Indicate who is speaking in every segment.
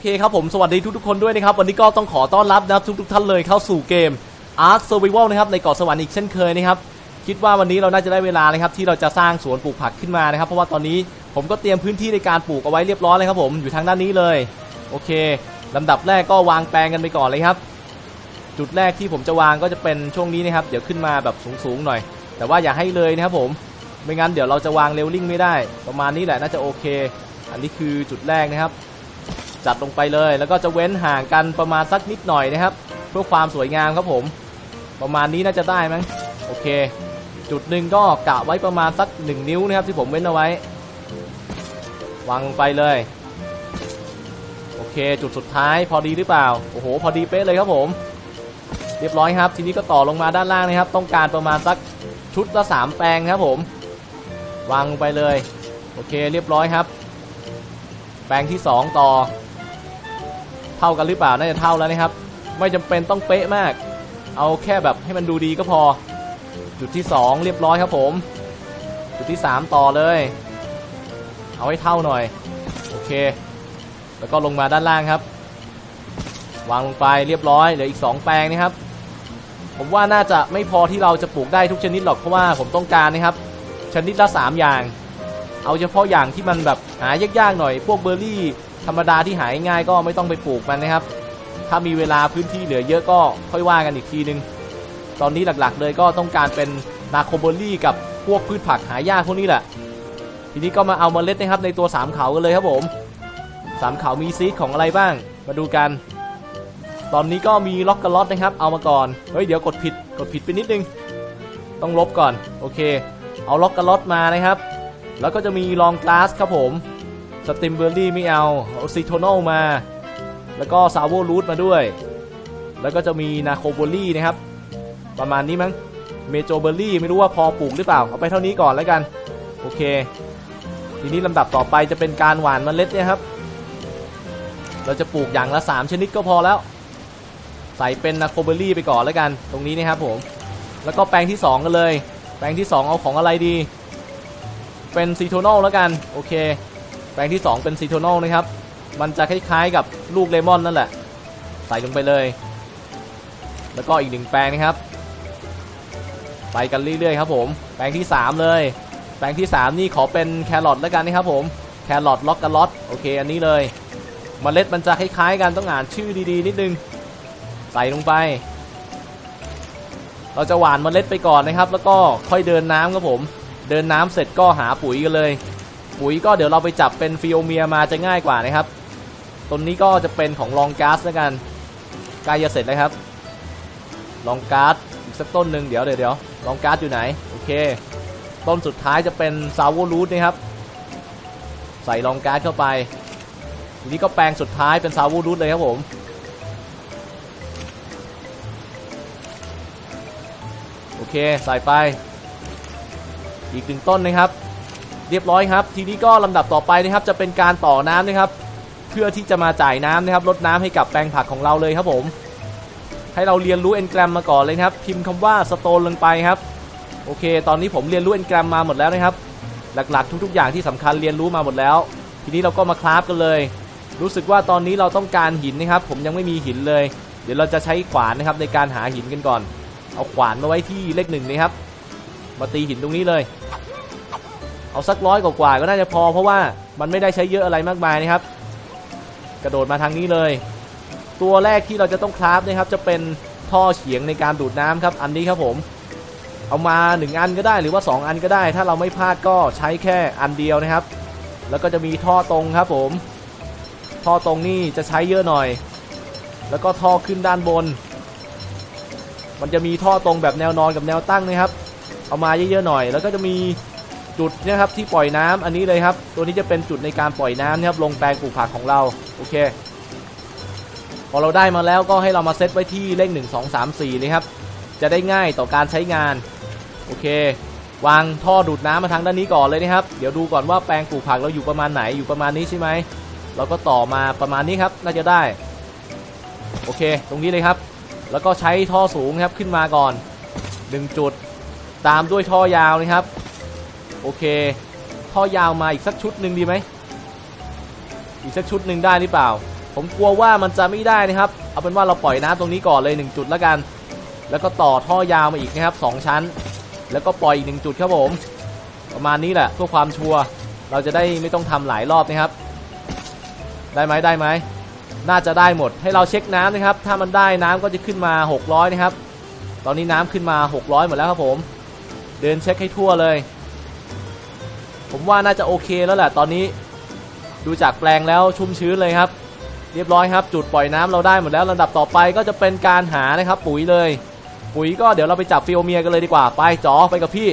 Speaker 1: โอเคครับผมสวัสดีทุกๆคนด้วยนะครับ วันนี้ก็ต้องขอต้อนรับนะครับทุกๆท่านเลยเข้าสู่เกม Ark Survival นะครับในเกาะสวรรค์อีกเช่นเคยนะครับคิดว่าวันนี้เราน่าจะได้เวลานะครับที่เราจะสร้างสวนปลูกผักขึ้นมานะครับ เพราะว่าตอนนี้ผมก็เตรียมพื้นที่ในการปลูกเอาไว้เรียบร้อยเลยครับผมอยู่ทางด้านนี้เลยโอเคลำดับแรกก็วางแปลงกันไปก่อนเลยครับ จุดแรกที่ผมจะวางก็จะเป็นช่วงนี้นะครับ เดี๋ยวขึ้นมาแบบสูงๆหน่อย แต่ว่าอย่าให้เลยนะครับผมไม่งั้นเดี๋ยวเราจะวางเรลลิ่งไม่ได้ ประมาณนี้แหละน่าจะโอเค อันนี้คือจุดแรกนะครับ จัดลงไปเลย แล้วก็จะเว้นห่างกันประมาณสักนิดหน่อยนะครับ เพื่อความสวยงามครับผม ประมาณนี้น่าจะได้มั้งโอเค จุดหนึ่งก็กะไว้ประมาณสัก 1 นิ้วนะครับที่ผมเว้นเอาไว้วางไปเลย โอเค จุดสุดท้ายพอดีหรือเปล่า โอ้โห พอดีเป๊ะเลยครับผม เรียบร้อยครับ ทีนี้ก็ต่อลงมาด้านล่างนะครับ ต้องการประมาณสักชุดละสามแปลงครับผม วางลงไปเลย โอเค เรียบร้อยครับ แปลงที่ 2 ต่อ เท่ากันหรือเปล่าน่าจะเท่าแล้วนะครับ ไม่จำเป็นต้องเป๊ะมาก เอาแค่แบบให้มันดูดีก็พอ จุดที่ 2 เรียบร้อยครับผม จุดที่ 3 ต่อเลย เอาให้เท่าหน่อย โอเค แล้วก็ลงมาด้านล่างครับ วางลงไปเรียบร้อยเหลืออีก 2 แปลงนะครับ ผมว่าน่าจะไม่พอที่เราจะปลูกได้ทุกชนิดหรอกเพราะว่าผมต้องการนะครับ ชนิดละ 3 อย่าง เอาเฉพาะอย่างที่มันแบบหายากๆหน่อย พวกเบอร์รี่ ธรรมดาที่หายง่ายก็ไม่ต้องไปปลูกมันนะครับ ถ้ามีเวลาพื้นที่เหลือเยอะก็ค่อยว่ากันอีกทีนึง ตอนนี้หลักๆเลยก็ต้องการเป็นนาโคเบอร์รี่กับพวกพืชผักหายากพวกนี้แหละ ทีนี้ก็มาเอาเมล็ดนะครับในตัวสามเขากันเลยครับผมสามเขามีซีดของอะไรบ้าง มาดูกัน ตอนนี้ก็มีล็อกกระล็อตนะครับ เอามาก่อน เฮ้ยเดี๋ยวกดผิด กดผิดไปนิดนึง ต้องลบก่อน โอเค เอาล็อกกระล็อตมานะครับ แล้วก็จะมีลองกลาสครับผม สติมเบอร์รี่ไม่เอาเอาซีโทนอลมา แล้วก็ซาวโวรูทมาด้วย แล้วก็จะมีนาโคเบอร์รี่นะครับ ประมาณนี้มั้ง เมโจเบอร์รี่ไม่รู้ว่าพอปลูกหรือเปล่า เอาไปเท่านี้ก่อนแล้วกัน โอเค ทีนี้ลำดับต่อไปจะเป็นการหว่านเมล็ดเนี่ยครับ เราจะปลูกอย่างละ 3 ชนิดก็พอแล้ว ใส่เป็นนาโคเบอร์รี่ไปก่อนแล้วกัน ตรงนี้นะครับผม แล้วก็แปลงที่ 2 กันเลย แปลงที่ 2 เอาของอะไรดี เป็นซีโทนอลแล้วกัน โอเค แปลงที่ 2 เป็นซีโทนอลนะครับ มันจะคล้ายๆกับลูกเลมอนนั่นแหละ ใส่ลงไปเลย แล้วก็อีกหนึ่งแปลงนะครับ ไปกันเรื่อยๆครับผม แปลงที่ 3 เลย แปลงที่ 3 นี่ขอเป็นแครอทแล้วกันนะครับผมแครอทล็อกกะล็อตโอเค อันนี้เลยเมล็ดมันจะคล้ายๆกันต้องอ่านชื่อดีๆ นิดนึง ใส่ลงไป เราจะหว่านเมล็ดไปก่อนนะครับ แล้วก็ค่อยเดินน้ำครับผม เดินน้ำเสร็จก็หาปุ๋ยกันเลย ปุ๋ยก็เดี๋ยวเราไปจับเป็นฟิโอเมียมาจะง่ายกว่านะครับต้นนี้ก็จะเป็นของลองก๊าซแล้วกันใกล้จะเสร็จแล้วครับลองก๊าซอีกสักต้นหนึ่งเดี๋ยวเดี๋ยวเดี๋ยวลองก๊าซอยู่ไหนโอเค ต้นสุดท้ายจะเป็นซาวโวรูทนะครับใส่ลองก๊าซเข้าไปทีนี้ก็แปลงสุดท้ายเป็นซาวโวรูทเลยครับผมโอเคใส่ไป อีกหนึ่งต้นนะครับ เรียบร้อยครับ ทีนี้ก็ลำดับต่อไปนะครับจะเป็นการต่อน้ำนะครับ เพื่อที่จะมาจ่ายน้ำนะครับลดน้ำให้กับแปลงผักของเราเลยครับผม ให้เราเรียนรู้เอนแกรมมาก่อนเลยครับ พิมพ์คำว่าสโตนลงไปครับ โอเค ตอนนี้ผมเรียนรู้เอนแกรมมาหมดแล้วนะครับ หลักๆ ทุกๆ อย่างที่สำคัญเรียนรู้มาหมดแล้ว ทีนี้เราก็มาคราฟกันเลย รู้สึกว่าตอนนี้เราต้องการหินนะครับ ผมยังไม่มีหินเลย เดี๋ยวเราจะใช้ขวานนะครับในการหาหินกันก่อน เอาขวานมาไว้ที่เลขหนึ่งนะครับมาตีหินตรงนี้เลย เอาสักร้อยกว่าก็น่าจะพอเพราะว่ามันไม่ได้ใช้เยอะอะไรมากมายนะครับ กระโดดมาทางนี้เลย ตัวแรกที่เราจะต้องคราฟนะครับ จะเป็นท่อเฉียงในการดูดน้ำครับ อันนี้ครับผม เอามา 1 อันก็ได้หรือว่า 2 อันก็ได้ ถ้าเราไม่พลาดก็ใช้แค่อันเดียวนะครับ แล้วก็จะมีท่อตรงครับผม ท่อตรงนี่จะใช้เยอะหน่อย แล้วก็ท่อขึ้นด้านบน มันจะมีท่อตรงแบบแนวนอนกับแนวตั้งนะครับ เอามาเยอะๆหน่อย แล้วก็จะมี จุดนะครับที่ปล่อยน้ำอันนี้เลยครับ ตัวนี้จะเป็นจุดในการปล่อยน้ำนะครับลงแปลงปลูกผักของเราโอเค พอเราได้มาแล้วก็ให้เรามาเซตไว้ที่เลข 1 2 3 4เลยครับจะได้ง่ายต่อการใช้งานโอเควางท่อดูดน้ำมาทางด้านนี้ก่อนเลยนะครับ เดี๋ยวดูก่อนว่าแปลงปลูกผักเราอยู่ประมาณไหนอยู่ประมาณนี้ใช่ไหม เราก็ต่อมาประมาณนี้ครับ น่าจะได้ โอเค ตรงนี้เลยครับ แล้วก็ใช้ท่อสูงครับขึ้นมาก่อน 1 จุด ตามด้วยท่อยาวนะครับ โอเคท่อยาวมาอีกสักชุดหนึ่งดีไหมอีกสักชุดหนึ่งได้หรือเปล่า ผมกลัวว่ามันจะไม่ได้นะครับ เอาเป็นว่าเราปล่อยน้ำตรงนี้ก่อนเลย 1 จุดแล้วกัน แล้วก็ต่อท่อยาวมาอีกนะครับสองชั้น แล้วก็ปล่อยอีกหนึ่งจุดครับผม ประมาณนี้แหละเพื่อความชัวร์เราจะได้ไม่ต้องทำหลายรอบนะครับ ได้ไหมได้ไหมน่าจะได้หมดให้เราเช็คน้ำนะครับ ถ้ามันได้น้ำก็จะขึ้นมา 600 นะครับ ตอนนี้น้ำขึ้นมา 600 หมดแล้วครับผม เดินเช็คให้ทั่วเลย ผมว่าน่าจะโอเคแล้วแหละตอนนี้ ดูจากแปลงแล้วชุ่มชื้นเลยครับ เรียบร้อยครับ จุดปล่อยน้ำเราได้หมดแล้วลำดับต่อไปก็จะเป็นการหานะครับ ปุ๋ยเลย ปุ๋ยก็เดี๋ยวเราไปจับฟิโอเมียกันเลยดีกว่าไปจ๋อไปกับพี่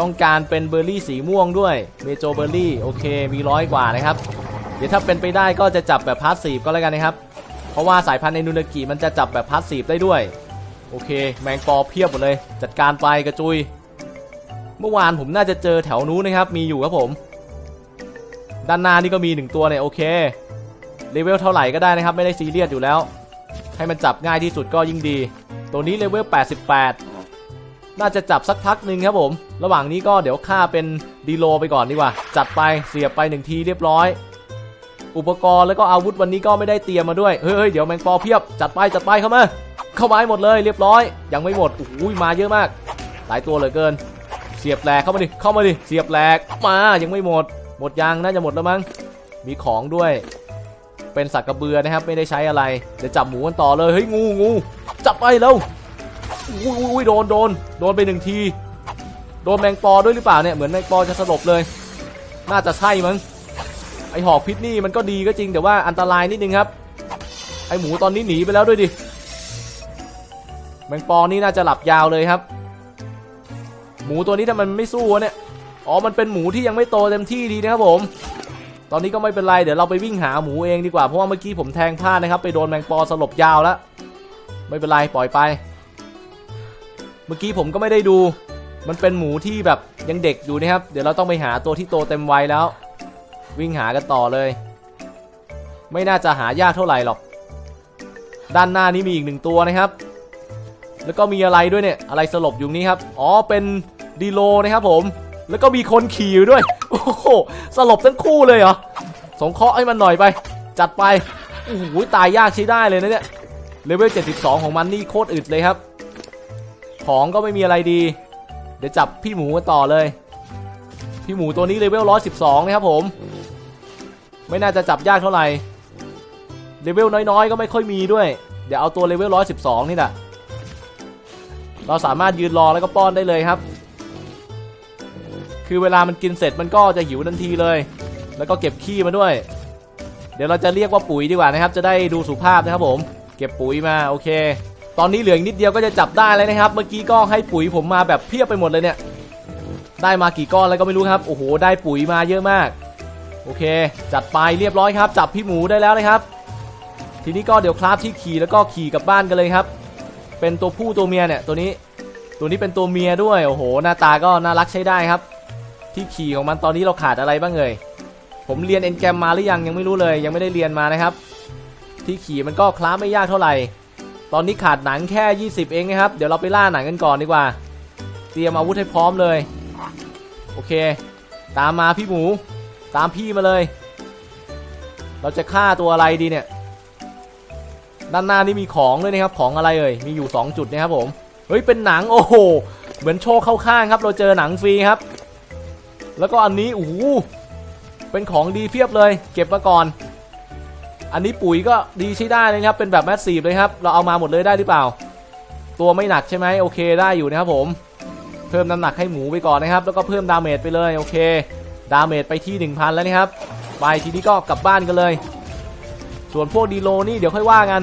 Speaker 1: ต้องการเป็นเบอร์รี่สีม่วงด้วยเมโจเบอร์รี่โอเคมีร้อยกว่านะครับ เดี๋ยวถ้าเป็นไปได้ก็จะจับแบบพาสซีฟก็แล้วกันนะครับ เพราะว่าสายพันธุ์ในนูนากิมันจะจับแบบพาสซีฟได้ด้วยโอเค แมงปอเพียบหมดเลย จัดการไปกระจุย เมื่อวานผมน่าจะเจอแถวนู้นนะครับ มีอยู่ครับผม ด้านหน้านี่ก็มีหนึ่งตัวเนี่ยโอเคเลเวลเท่าไหร่ก็ได้นะครับ ไม่ได้ซีเรียสอยู่แล้ว ให้มันจับง่ายที่สุดก็ยิ่งดี ตัวนี้เลเวล 88 น่าจะจับสักพักหนึ่งครับผม ระหว่างนี้ก็เดี๋ยวฆ่าเป็นดีโลไปก่อนดีกว่า จัดไปเสียบไปหนึ่งทีเรียบร้อย อุปกรณ์แล้วก็อาวุธวันนี้ก็ไม่ได้เตรียมมาด้วย เฮ้ยเดี๋ยวแมงปอเพียบ จัดไปจัดไปเข้ามา เข้ามาให้หมดเลยเรียบร้อย ยังไม่หมดอุ้ยมาเยอะมาก หลายตัวเหลือเกิน เสียบแหลกเข้ามาดิ เข้ามาดิ เสียบแหลกมา ยังไม่หมด หมดยัง น่าจะหมดแล้วมั้ง มีของด้วย เป็นสักกระเบือนะครับ ไม่ได้ใช้อะไร เดี๋ยวจับหมูกันต่อเลย เฮ้ย งูงู จับไปแล้วอุ้ยอุ้ยอุ้ยโดนโดน โดนไปหนึ่งที โดนแมงปอด้วยหรือเปล่าเนี่ย เหมือนแมงปอจะสลบเลย น่าจะใช่มั้ง ไอหอกพิษนี่มันก็ดีก็จริง แต่ว่าอันตรายนิดนึงครับ ไอหมูตอนนี้หนีไปแล้วด้วยดิ แมงปอนี่น่าจะหลับยาวเลยครับ หมูตัวนี้ถ้ามันไม่สู้วะเนี่ย อ๋อ มันเป็นหมูที่ยังไม่โตเต็มที่ดีนะครับผม ตอนนี้ก็ไม่เป็นไร เดี๋ยวเราไปวิ่งหาหมูเองดีกว่า เพราะว่าเมื่อกี้ผมแทงพลาดนะครับ ไปโดนแมงปอสลบยาวแล้ว ไม่เป็นไร ปล่อยไป เมื่อกี้ผมก็ไม่ได้ดู มันเป็นหมูที่แบบยังเด็กอยู่นะครับ เดี๋ยวเราต้องไปหาตัวที่โตเต็มวัยแล้ว วิ่งหากันต่อเลย ไม่น่าจะหายากเท่าไหร่หรอก ด้านหน้านี้มีอีกหนึ่งตัวนะครับแล้วก็มีอะไรด้วยเนี่ย อะไรสลบอยู่นี้ครับ อ๋อ เป็น ดีโลนะครับผม แล้วก็มีคนขี่อยู่ด้วย โอ้โห สลบทั้งคู่เลยเหรอ สงเคราะห์ให้มันหน่อยไป จัดไป โอ้โห ตายยากใช้ได้เลยนะเนี่ย เลเวล 72 ของมันนี่โคตรอึดเลยครับ ของก็ไม่มีอะไรดี เดี๋ยวจับพี่หมูกันต่อเลย พี่หมูตัวนี้เลเวล 112 นะครับผม ไม่น่าจะจับยากเท่าไหร่ เลเวลน้อยๆ ก็ไม่ค่อยมีด้วย เดี๋ยวเอาตัวเลเวล 112 นี่แหละเราสามารถยืนรอแล้วก็ป้อนได้เลยครับ คือเวลามันกินเสร็จมันก็จะหิวทันทีเลย แล้วก็เก็บขี้มาด้วย เดี๋ยวเราจะเรียกว่าปุ๋ยดีกว่านะครับ จะได้ดูสุภาพนะครับผม เก็บปุ๋ยมาโอเค ตอนนี้เหลืออีกนิดเดียวก็จะจับได้แล้วนะครับ เมื่อกี้ก็ให้ปุ๋ยผมมาแบบเพียบไปหมดเลยเนี่ย ได้มากี่ก้อนแล้วก็ไม่รู้ครับ โอ้โห ได้ปุ๋ยมาเยอะมาก โอเค จัดไปเรียบร้อยครับ จับพี่หมูได้แล้วนะครับ ทีนี้ก็เดี๋ยวคราฟที่ขี่แล้วก็ขี่กลับบ้านกันเลยครับ เป็นตัวผู้ตัวเมียเนี่ยตัวนี้ ตัวนี้เป็นตัวเมียด้วย โอ้โห หน้าตาก็น่ารักใช้ได้ครับ ที่ขี่ของมันตอนนี้เราขาดอะไรบ้างเอ่ยผมเรียนเอ็นแกรมมาหรือยังยังไม่รู้เลยยังไม่ได้เรียนมานะครับ ที่ขี่มันก็คล้าไม่ยากเท่าไหร่ ตอนนี้ขาดหนังแค่ 20 เองนะครับ เดี๋ยวเราไปล่าหนังกันก่อนดีกว่า เตรียมอาวุธให้พร้อมเลย โอเค ตามมาพี่หมู ตามพี่มาเลย เราจะฆ่าตัวอะไรดีเนี่ย ด้านหน้านี่มีของด้วยนะครับ ของอะไรเอ่ยมีอยู่ 2 จุดนะครับผมเฮ้ยเป็นหนังโอ้โหเหมือนโชว์เข้าข้างครับ เราเจอหนังฟรีครับ แล้วก็อันนี้โอ้โหเป็นของดีเพียบเลย เก็บมาก่อน อันนี้ปุ๋ยก็ดีใช้ได้เลยครับ เป็นแบบแมสซีฟเลยครับ เราเอามาหมดเลยได้หรือเปล่า ตัวไม่หนักใช่ไหมโอเคได้อยู่นะครับผม เพิ่มน้ำหนักให้หมูไปก่อนนะครับ แล้วก็เพิ่มดาเมจไปเลยโอเค ดาเมจไปที่ 1000 แล้วนะครับ ไปทีนี้ก็กลับบ้านกันเลย ส่วนพวกดีโลนี่เดี๋ยวค่อยว่ากัน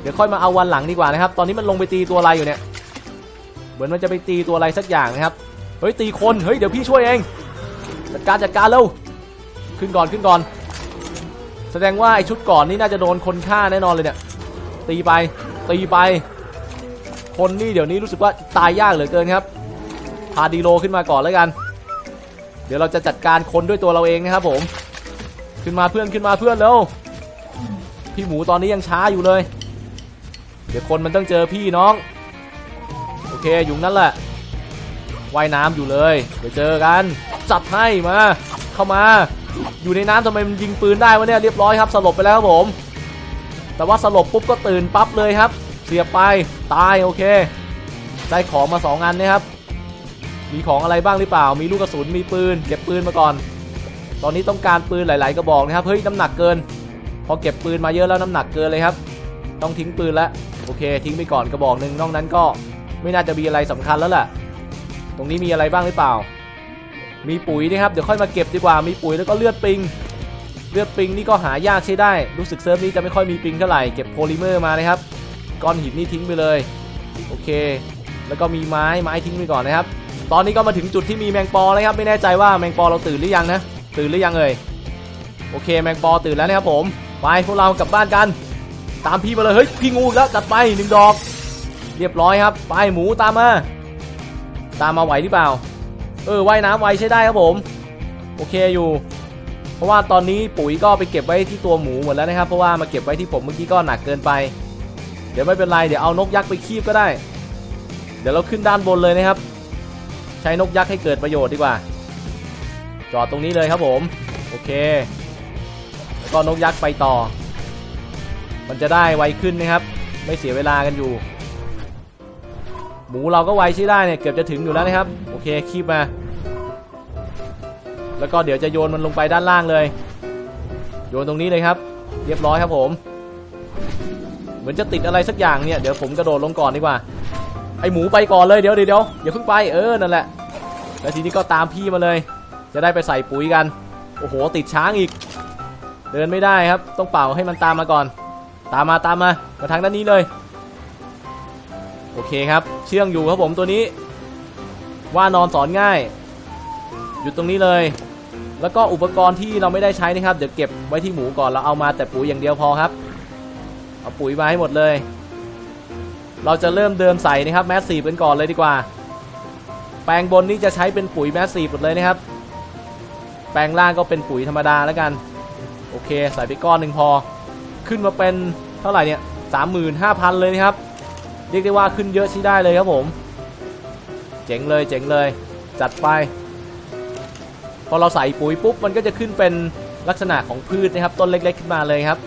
Speaker 1: เดี๋ยวค่อยมาเอาวันหลังดีกว่านะครับ ตอนนี้มันลงไปตีตัวอะไรอยู่เนี่ย เหมือนมันจะไปตีตัวอะไรสักอย่างนะครับ ฮ้ยตีคนเฮ้ยเดี๋ยวพี่ช่วยเองจัดการจัดการเร็วขึ้นก่อนขึ้นก่อน แสดงว่าไอชุดก่อนนี่น่าจะโดนคนฆ่าแน่นอนเลยเนี่ยตีไปตีไป คนนี่เดี๋ยวนี้รู้สึกว่าตายยากเหลือเกินครับพาดีโลขึ้นมาก่อนแล้วกัน เดี๋ยวเราจะจัดการคนด้วยตัวเราเองนะครับผม ขึ้นมาเพื่อนขึ้นมาเพื่อนเร็วพี่หมูตอนนี้ยังช้าอยู่เลย เดี๋ยวคนมันต้องเจอพี่น้อง โอเคอยู่นั่นแหละ ว่ายน้ำอยู่เลยเดี๋ยวเจอกัน จัดให้มาเข้ามา อยู่ในน้ำทำไมมันยิงปืนได้วะเนี่ยเรียบร้อยครับสลบไปแล้วครับผม แต่ว่าสลบปุ๊บก็ตื่นปั๊บเลยครับ เสียบไปตายโอเคได้ของมาสองอันนะครับ มีของอะไรบ้างหรือเปล่า มีลูกกระสุน มีปืน เก็บปืนมาก่อน ตอนนี้ต้องการปืนหลาย ๆ กระบอกนะครับ เฮ้ย น้ำหนักเกิน พอเก็บปืนมาเยอะแล้วน้ำหนักเกินเลยครับ ต้องทิ้งปืนแล้ว โอเค ทิ้งไปก่อนกระบอกหนึ่งนอกนั้นก็ไม่น่าจะมีอะไรสำคัญแล้วแหละ ตรงนี้มีอะไรบ้างหรือเปล่า มีปุ๋ยนะครับ เดี๋ยวค่อยมาเก็บดีกว่า มีปุ๋ยแล้วก็เลือดปิง เลือดปิงนี่ก็หายากใช้ได้ รู้สึกเซิร์ฟนี้จะไม่ค่อยมีปิงเท่าไหร่ เก็บโพลิเมอร์มานะครับ ก้อนหินนี่ทิ้งไปเลย โอเค แล้วก็มีไม้ ไม้ทิ้งไปก่อนนะครับ ตอนนี้ก็มาถึงจุดที่มีแมงปอแล้วครับ ไม่แน่ใจว่าแมงปอเราตื่นหรือยังนะ ตื่นหรือยังเอ่ย โอเค แมงปอตื่นแล้วนะครับผม ไปพวกเรากลับบ้านกัน ตามพี่มาเลย เฮ้ย พี่งูแล้วจัดไปหนึ่งดอก เรียบร้อยครับ ไปหมูตามมา ตามมาไหวหรือเปล่า เออว่ายน้ำไวใช้ได้ครับผม โอเคอยู่ เพราะว่าตอนนี้ปุ๋ยก็ไปเก็บไว้ที่ตัวหมูหมดแล้วนะครับ เพราะว่ามาเก็บไว้ที่ผมเมื่อกี้ก็หนักเกินไป เดี๋ยวไม่เป็นไรเดี๋ยวเอานกยักษ์ไปคีบก็ได้ เดี๋ยวเราขึ้นด้านบนเลยนะครับ ใช้นกยักษ์ให้เกิดประโยชน์ดีกว่า จอดตรงนี้เลยครับผม โอเคแล้วก็นกยักษ์ไปต่อ มันจะได้ไวขึ้นนะครับ ไม่เสียเวลากันอยู่ มูเราก็ไวใช้ได้เนี่ยเกือบจะถึงอยู่แล้วนะครับ โอเคคีบมา แล้วก็เดี๋ยวจะโยนมันลงไปด้านล่างเลย โยนตรงนี้เลยครับ เรียบร้อยครับผม เหมือนจะติดอะไรสักอย่างเนี่ยเดี๋ยวผมกระโดดลงก่อนดีกว่า ไอหมูไปก่อนเลยเดี๋ยวเดี๋ยวอย่าเพิ่งไปเออนั่นแหละ แล้วทีนี้ก็ตามพี่มาเลย จะได้ไปใส่ปุ๋ยกัน โอ้โหติดช้างอีก เดินไม่ได้ครับ ต้องเป่าให้มันตามมาก่อน ตามมาตามมามาทางด้านนี้เลย โอเคครับ เชื่องอยู่ครับผมตัวนี้ ว่านอนสอนง่าย อยู่ตรงนี้เลย แล้วก็อุปกรณ์ที่เราไม่ได้ใช้นะครับเดี๋ยวเก็บไว้ที่หมูก่อนเราเอามาแต่ปุ๋ยอย่างเดียวพอครับ เอาปุ๋ยมาให้หมดเลย เราจะเริ่มเดินใส่นะครับแมสซีฟกันก่อนเลยดีกว่า แปลงบนนี้จะใช้เป็นปุ๋ยแมสซีฟหมดเลยนะครับ แปลงล่างก็เป็นปุ๋ยธรรมดาแล้วกัน โอเค ใส่ไปก้อนหนึ่งพอ ขึ้นมาเป็นเท่าไหร่เนี่ยสามหมื่นห้าพันเลยนะครับ รียกได้ว่าขึ้นเยอะใช้ได้เลยครับผม เจ๋งเลยเจ๋งเลย จัดไป พอเราใส่ปุ๋ยปุ๊บมันก็จะขึ้นเป็นลักษณะของพืชนะครับ ต้นเล็ก ๆ ขึ้นมาเลยครับ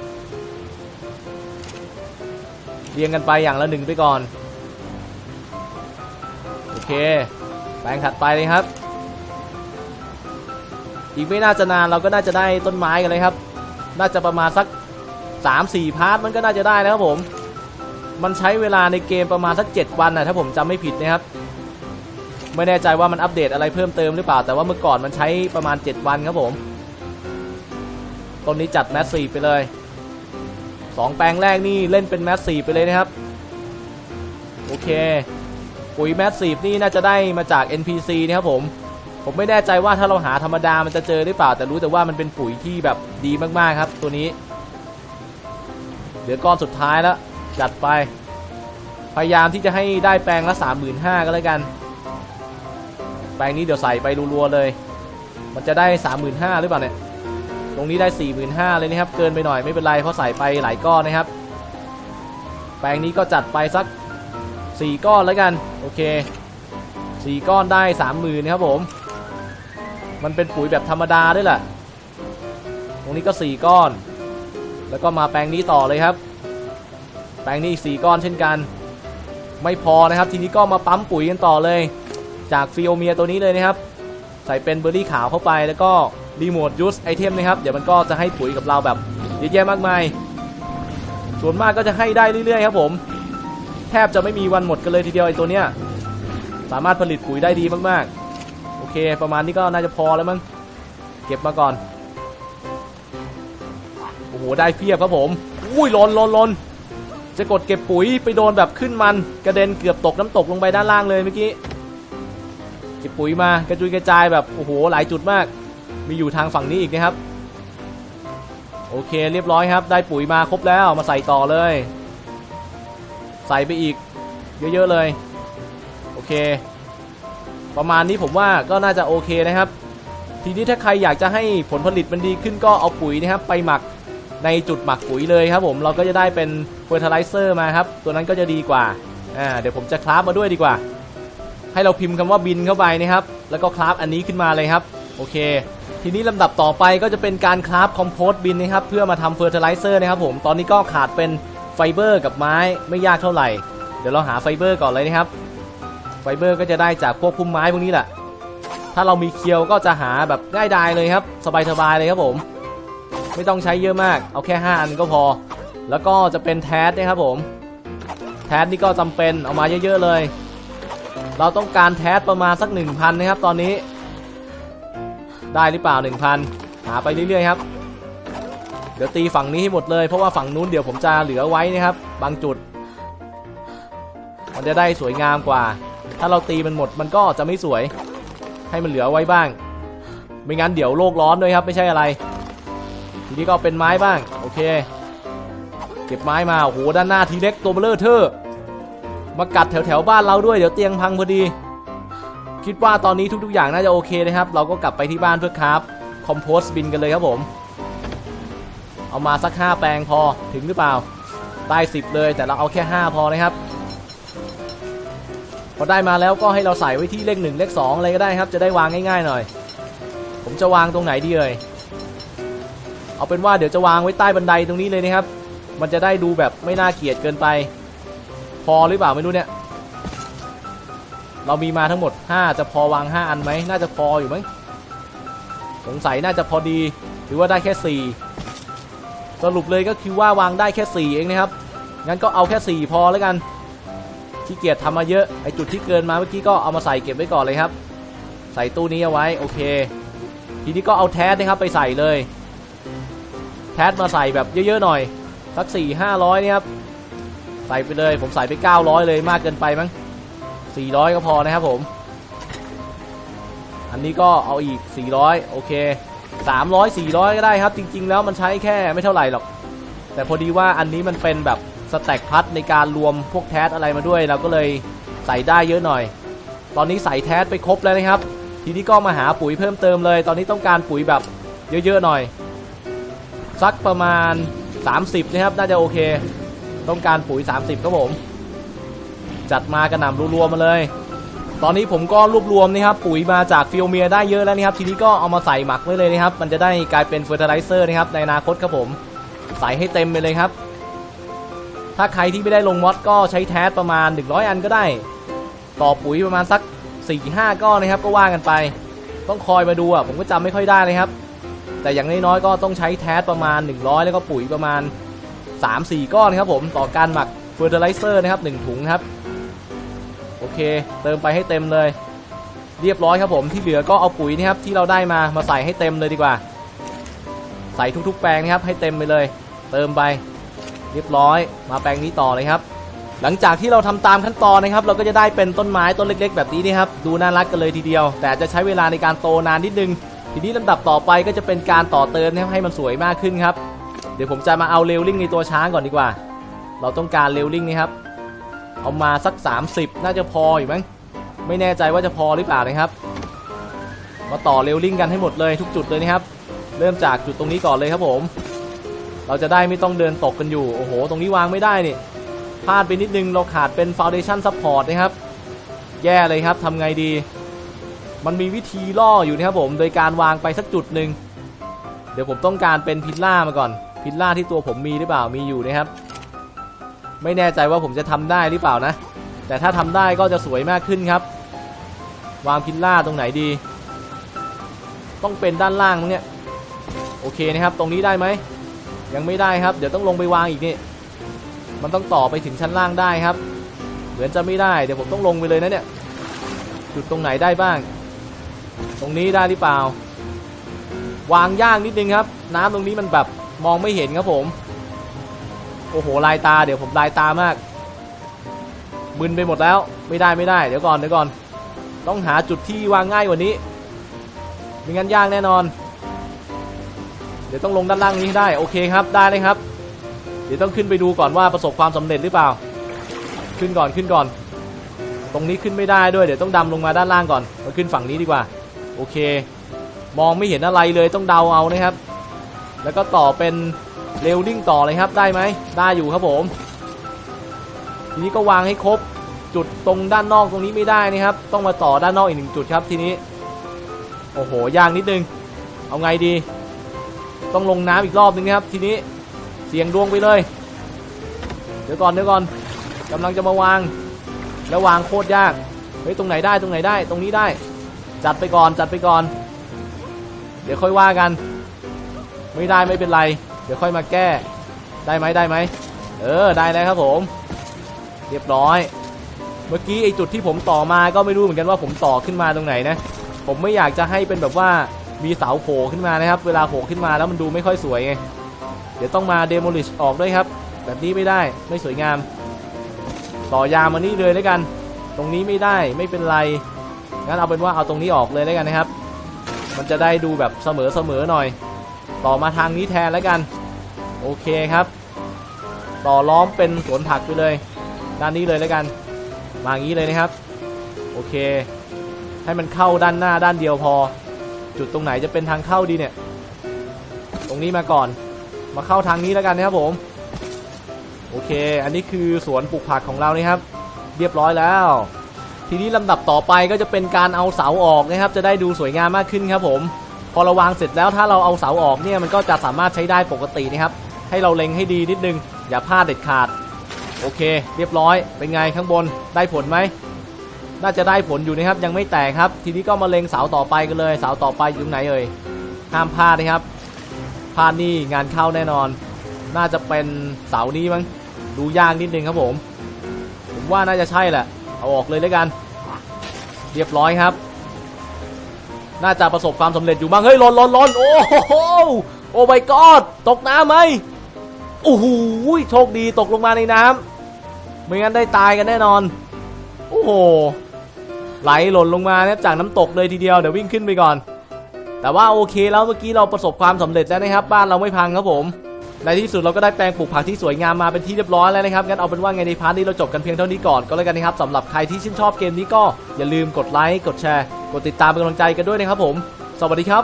Speaker 1: เรียงกันไปอย่างละหนึ่งไปก่อน โอเค แปลงถัดไปเลยครับ อีกไม่น่าจะนานเราก็น่าจะได้ต้นไม้กันเลยครับ น่าจะประมาณสัก 3-4 พาร์ทมันก็น่าจะได้นะครับผม มันใช้เวลาในเกมประมาณสัก7วันนะถ้าผมจำไม่ผิดนะครับ ไม่แน่ใจว่ามันอัปเดตอะไรเพิ่มเติมหรือเปล่า แต่ว่าเมื่อก่อนมันใช้ประมาณ 7 วันครับผมต้นนี้จัดแมสซีฟไปเลยสองแปลงแรกนี่เล่นเป็นแมสซีฟไปเลยนะครับ โอเค ปุ๋ยแมสซีฟนี่น่าจะได้มาจาก NPC นะครับผม ผมไม่แน่ใจว่าถ้าเราหาธรรมดามันจะเจอหรือเปล่า แต่รู้แต่ว่ามันเป็นปุ๋ยที่แบบดีมากๆครับ ตัวนี้ เหลือก้อนสุดท้ายแล้ว จัดไป พยายามที่จะให้ได้แปลงละ 35,000ก็แล้วกัน แปลงนี้เดี๋ยวใส่ไปรัวๆเลย มันจะได้ 35,000หรือเปล่าเนี่ย ตรงนี้ได้ 45,000เลยนะครับ เกินไปหน่อยไม่เป็นไรเพราะใส่ไปหลายก้อนนะครับ แปลงนี้ก็จัดไปสัก 4 ก้อนแล้วกัน โอเค 4 ก้อนได้ 30,000นะครับผม มันเป็นปุ๋ยแบบธรรมดาด้วยแหละ ตรงนี้ก็ 4 ก้อน แล้วก็มาแปลงนี้ต่อเลยครับ แปลงนี้อีก4ก้อนเช่นกัน ไม่พอนะครับ ทีนี้ก็มาปั๊มปุ๋ยกันต่อเลย จากฟิโอเมียตัวนี้เลยนะครับ ใส่เป็นเบอร์รี่ขาวเข้าไปแล้วก็รีโมทยูสไอเทมนะครับเดี๋ยวมันก็จะให้ปุ๋ยกับเราแบบเยอะแยะมากมายส่วนมากก็จะให้ได้เรื่อยๆครับผม แทบจะไม่มีวันหมดกันเลยทีเดียวไอตัวเนี้ยสามารถผลิตปุ๋ยได้ดีมากๆ โอเค ประมาณนี้ก็น่าจะพอแล้วมั้งเก็บมาก่อน โอ้โห ได้เพียบครับผม อุ้ยหลนหลนลน จะกดเก็บปุ๋ยไปโดนแบบขึ้นมัน กระเด็นเกือบตกน้ำตกลงไปด้านล่างเลยเมื่อกี้เก็บปุ๋ยมากระจุยกระจายแบบโอ้โหหลายจุดมาก มีอยู่ทางฝั่งนี้อีกนะครับ โอเคเรียบร้อยครับ ได้ปุ๋ยมาครบแล้วมาใส่ต่อเลย ใส่ไปอีก เยอะๆเลย โอเค ประมาณนี้ผมว่าก็น่าจะโอเคนะครับ ทีนี้ถ้าใครอยากจะให้ผลผลิตมันดีขึ้นก็เอาปุ๋ยนะครับ ไปหมัก ในจุดหมักปุ๋ยเลยครับผมเราก็จะได้เป็นเฟอร์ทไลเซอร์มาครับ ตัวนั้นก็จะดีกว่าอ่าเดี๋ยวผมจะคราฟมาด้วยดีกว่า ให้เราพิมพ์คำว่าบินเข้าไปนะครับ แล้วก็คราฟอันนี้ขึ้นมาเลยครับ โอเค ทีนี้ลำดับต่อไปก็จะเป็นการคราฟคอมโพสต์บินนะครับ เพื่อมาทำเฟอร์ i ิไลเซอร์นะครับผมตอนนี้ก็ขาดเป็นไฟเบอร์กับไม้ไม่ยากเท่าไหร่ เดี๋ยวเราหาไฟเบอร์ก่อนเลยนะครับไฟเบอร์ก็จะได้จากพวกพุ่มไม้พวกนี้แหละถ้าเรามีเคียวก็จะหาแบบง่ายดายเลยครับ สบายๆเลยครับผม ไม่ต้องใช้เยอะมาก เอาแค่ 5 อันก็พอ แล้วก็จะเป็นแทสนะครับผม แทสนี่ก็จำเป็นเอามาเยอะๆเลย เราต้องการแทสประมาณสัก 1,000 นะครับตอนนี้ ได้หรือเปล่า 1,000 หาไปเรื่อยๆครับ เดี๋ยวตีฝั่งนี้ให้หมดเลย เพราะว่าฝั่งนู้นเดี๋ยวผมจะเหลือไว้นะครับ บางจุด มันจะได้สวยงามกว่า ถ้าเราตีมันหมดมันก็จะไม่สวย ให้มันเหลือไว้บ้าง ไม่งั้นเดี๋ยวโลกร้อนด้วยครับไม่ใช่อะไร นี้ก็เป็นไม้บ้าง โอเค เก็บไม้มาโอ้โหด้านหน้าทีเล็กตัวเบลเลอร์เทอมากัดแถวแถวบ้านเราด้วยเดี๋ยวเตียงพังพอดี คิดว่าตอนนี้ทุกๆอย่างน่าจะโอเคนะครับ เราก็กลับไปที่บ้านเพื่อคราฟคอมโพสต์บินกันเลยครับผม เอามาสัก 5 แปลงพอถึงหรือเปล่าได้10 เลยแต่เราเอาแค่ 5 พอนะครับ พอได้มาแล้วก็ให้เราใส่ไว้ที่เลข1เลข2อะไรก็ได้ครับ จะได้วางง่ายๆหน่อย ผมจะวางตรงไหนดีเอ่ย เอาเป็นว่าเดี๋ยวจะวางไว้ใต้บันไดตรงนี้เลยนะครับ มันจะได้ดูแบบไม่น่าเกลียดเกินไป พอหรือเปล่าไม่รู้เนี่ย เรามีมาทั้งหมด 5 จะพอวาง 5 อันไหมน่าจะพออยู่มั้งสงสัยน่าจะพอดีหรือว่าได้แค่ 4 สรุปเลยก็คือว่าวางได้แค่ 4 เองนะครับ งั้นก็เอาแค่ 4 พอแล้วกันขี้เกียจทำมาเยอะไอจุดที่เกินมาเมื่อกี้ก็เอามาใส่เก็บไว้ก่อนเลยครับ ใส่ตู้นี้เอาไว้โอเค ทีนี้ก็เอาแท้นะครับไปใส่เลย แทสมาใส่แบบเยอะๆหน่อย สัก 4 500เนี่ยครับ ใส่ไปเลยผมใส่ไป 900 เลยมากเกินไปมั้ง 400 ก็พอนะครับผม อันนี้ก็เอาอีก 400 โอเค 300 400 ก็ได้ครับ จริง ๆ แล้วมันใช้แค่ไม่เท่าไหร่หรอก แต่พอดีว่าอันนี้มันเป็นแบบสแต็กพัดในการรวมพวกแทสอะไรมาด้วย เราก็เลยใส่ได้เยอะหน่อย ตอนนี้ใส่แทสไปครบแล้วนะครับ ทีนี้ก็มาหาปุ๋ยเพิ่มเติมเลย ตอนนี้ต้องการปุ๋ยแบบเยอะๆหน่อย สักประมาณ 30 นะครับ น่าจะโอเค ต้องการปุ๋ย 30 ครับผม จัดมากระหน่ำรัวๆมาเลย ตอนนี้ผมก็รวบรวมนะครับปุ๋ยมาจากฟิลเมียได้เยอะแล้วนะครับ ทีนี้ก็เอามาใส่หมักไว้เลยนะครับ มันจะได้กลายเป็นเฟอร์ i ไ i เซอร์นะครับในอนาคตครับผม ใส่ให้เต็มไปเลยครับ ถ้าใครที่ไม่ได้ลงมอดก็ใช้แทสประมาณ 100 อันก็ได้ ต่อปุ๋ยประมาณสัก4-5ก้อนนะครับก็ว่ากันไป ต้องคอยมาดูอะผมก็จำไม่ค่อยได้เลยครับ แต่อย่างน้อยๆก็ต้องใช้แทสประมาณ 100 แล้วก็ปุ๋ยประมาณ 3-4 ก้อนครับผมต่อการหมักเฟอร์ i ไ i เซอร์นะครับ1ถุงครับโอเค เติมไปให้เต็มเลย เรียบร้อยครับผมที่เหลือก็เอาปุ๋ยนะครับที่เราได้มามาใส่ให้เต็มเลยดีกว่า ใส่ทุกๆ แปลงนะครับให้เต็มไปเลย เติมไป เรียบร้อยมาแปลงนี้ต่อเลยครับ หลังจากที่เราทำตามขั้นตอนนะครับ เราก็จะได้เป็นต้นไม้ต้นเล็ก ๆ แบบนี้นะครับดูน่ารักกันเลยทีเดียว แต่จะใช้เวลาในการโตนานนิดนึง ทีนี้ลำดับต่อไปก็จะเป็นการต่อเติมให้มันสวยมากขึ้นครับ เดี๋ยวผมจะมาเอาเลลิ่งในตัวช้างก่อนดีกว่า เราต้องการเลลิ่งนี่ครับ เอามาสัก 30 น่าจะพออยู่มั้ง ไม่แน่ใจว่าจะพอหรือเปล่านะครับ มาต่อเลลิ่งกันให้หมดเลยทุกจุดเลยนะครับ เริ่มจากจุดตรงนี้ก่อนเลยครับผม เราจะได้ไม่ต้องเดินตกกันอยู่ โอ้โห ตรงนี้วางไม่ได้นี่ พลาดไปนิดนึง เราขาดเป็น Foundation Support นะครับ แย่เลยครับทำไงดี มันมีวิธีล่ออยู่นะครับผม โดยการวางไปสักจุดหนึ่งเดี๋ยวผมต้องการเป็นพิลล่ามาก่อน พิลล่าที่ตัวผมมีหรือเปล่ามีอยู่นะครับ ไม่แน่ใจว่าผมจะทำได้หรือเปล่านะ แต่ถ้าทำได้ก็จะสวยมากขึ้นครับ วางพิลล่าตรงไหนดี ต้องเป็นด้านล่างมั้งเนี่ยโอเคนะครับ ตรงนี้ได้ไหมยังไม่ได้ครับ เดี๋ยวต้องลงไปวางอีกนี่มันต้องต่อไปถึงชั้นล่างได้ครับ เหมือนจะไม่ได้เดี๋ยวผมต้องลงไปเลยนะเนี่ยจุดตรงไหนได้บ้าง ตรงนี้ได้หรือเปล่า วางยากนิดนึงครับ น้ำตรงนี้มันแบบมองไม่เห็นครับผม โอ้โหลายตาเดี๋ยวผมลายตามากมึนไปหมดแล้วไม่ได้ไม่ได้เดี๋ยวก่อนเดี๋ยวก่อน ต้องหาจุดที่วางง่ายกว่านี้ไม่งั้นยากแน่นอน เดี๋ยวต้องลงด้านล่างนี้ได้โอเคครับได้เลยครับ เดี๋ยวต้องขึ้นไปดูก่อนว่าประสบความสำเร็จหรือเปล่า ขึ้นก่อนขึ้นก่อน ตรงนี้ขึ้นไม่ได้ด้วยเดี๋ยวต้องดำลงมาด้านล่างก่อนมาขึ้นฝั่งนี้ดีกว่า โอเค มองไม่เห็นอะไรเลยต้องเดาเอานะครับ แล้วก็ต่อเป็นเรลลิ่งต่อเลยครับได้ไหมได้อยู่ครับผม ทีนี้ก็วางให้ครบจุดตรงด้านนอกตรงนี้ไม่ได้นะครับ ต้องมาต่อด้านนอกอีกหนึ่งจุดครับทีนี้ โอ้โหยากนิดนึง เอาไงดี ต้องลงน้ำอีกรอบนึงนะครับ ทีนี้เสี่ยงดวงไปเลย เดี๋ยวก่อนเดี๋ยวก่อนกำลังจะมาวาง แล้ววางโคตรยากเฮ้ยตรงไหนได้ตรงไหนได้ ตรงนี้ได้ จัดไปก่อนจัดไปก่อน เดี๋ยวค่อยว่ากัน ไม่ได้ไม่เป็นไร เดี๋ยวค่อยมาแก้ ได้ไหมได้ไหมเออได้แล้วครับผม เรียบร้อย เมื่อกี้ไอจุดที่ผมต่อมาก็ไม่รู้เหมือนกันว่าผมต่อขึ้นมาตรงไหนนะ ผมไม่อยากจะให้เป็นแบบว่ามีเสาโผล่ขึ้นมานะครับ เวลาโผล่ขึ้นมาแล้วมันดูไม่ค่อยสวยไงเดี๋ยวต้องมาเดโมลิชออกด้วยครับ แบบนี้ไม่ได้ไม่สวยงาม ต่อยามานี่เลยแล้วกัน ตรงนี้ไม่ได้ไม่เป็นไร งั้นเอาเป็นว่าเอาตรงนี้ออกเลยแล้วกันนะครับ มันจะได้ดูแบบเสมอเสมอหน่อย ต่อมาทางนี้แทนแล้วกัน โอเคครับ ต่อล้อมเป็นสวนผักไปเลย ด้านนี้เลยแล้วกัน มาอย่างนี้เลยนะครับ โอเค ให้มันเข้าด้านหน้าด้านเดียวพอ จุดตรงไหนจะเป็นทางเข้าดีเนี่ย ตรงนี้มาก่อน มาเข้าทางนี้แล้วกันนะครับผม โอเค อันนี้คือสวนปลูกผักของเรานี่ครับ เรียบร้อยแล้ว ทีนี้ลำดับต่อไปก็จะเป็นการเอาเสาออกนะครับ จะได้ดูสวยงามมากขึ้นครับผม พอเราวางเสร็จแล้วถ้าเราเอาเสาออกเนี่ยมันก็จะสามารถใช้ได้ปกตินะครับ ให้เราเล็งให้ดีนิดนึง อย่าพลาดเด็ดขาด โอเค เรียบร้อย เป็นไงข้างบนได้ผลไหมน่าจะได้ผลอยู่นะครับยังไม่แตกครับ ทีนี้ก็มาเล็งเสาต่อไปกันเลยเสาต่อไปอยู่ไหนเอ่ยห้ามพลาดนะครับพลาดนี่งานเข้าแน่นอน น่าจะเป็นเสานี้มั้งดูยากนิดนึงครับผม ผมว่าน่าจะใช่แหละ เอาออกเลยแล้วกัน เรียบร้อยครับ น่าจะประสบความสำเร็จอยู่บ้าง เฮ้ยหลนหลนหลนโอ้โหโอ้ my god ตกน้ำไหมโอ้โหโชคดีตกลงมาในน้ำไม่งั้นได้ตายกันแน่นอน โอ้โหไหลหล่นลงมานะครับจากน้ำตกเลยทีเดียวเดี๋ยววิ่งขึ้นไปก่อน แต่ว่าโอเคแล้วเมื่อกี้เราประสบความสำเร็จแล้วนะครับ บ้านเราไม่พังครับผม ในที่สุดเราก็ได้แปลงปลูกผักที่สวยงามมาเป็นที่เรียบร้อยแล้วนะครับงั้นเอาเป็นว่าไงในพาร์ทนี้เราจบกันเพียงเท่านี้ก่อนก็แล้วกันนะครับสำหรับใครที่ชื่นชอบเกมนี้ก็อย่าลืมกดไลค์กดแชร์ กดติดตามเป็นกำลังใจกันด้วยนะครับผม สวัสดีครับ